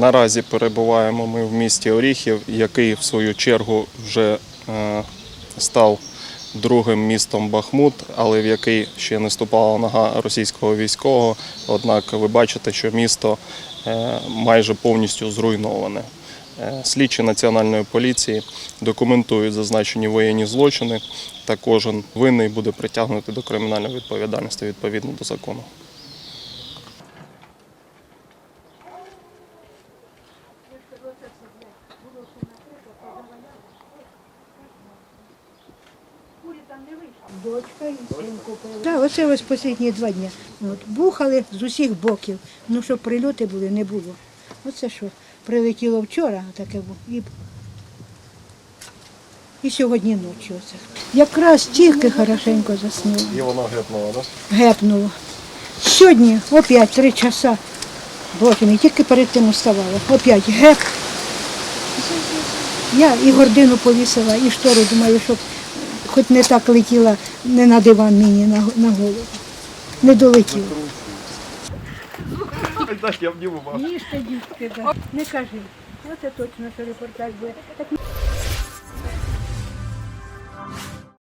Наразі перебуваємо ми в місті Оріхів, який в свою чергу вже е, став другим містом Бахмут, але в який ще не ступала нога російського військового. Однак ви бачите, що місто е, майже повністю зруйноване. Е, Слідчі національної поліції документують зазначені воєнні злочини, та кожен винний буде притягнутий до кримінальної відповідальності відповідно до закону. Дочка і син купили. Так, оце ось останні два дні. От, бухали з усіх боків. Ну, щоб прильоти були, не було. Оце що, прилетіло вчора, таке було. І, і сьогодні ночі оце. Якраз тільки хорошенько заснула. І вона гепнула, так? Гепнуло. Сьогодні опять три часа. Боже мій, тільки перед тим уставала. Опять геп. Я і гордину повісила, і штору, думаю, щоб хоч не так летіла, не на диван мені на, на голову. Не долетіла. Їжте, дітки, не кажи. Оце точно, що репортаж буде.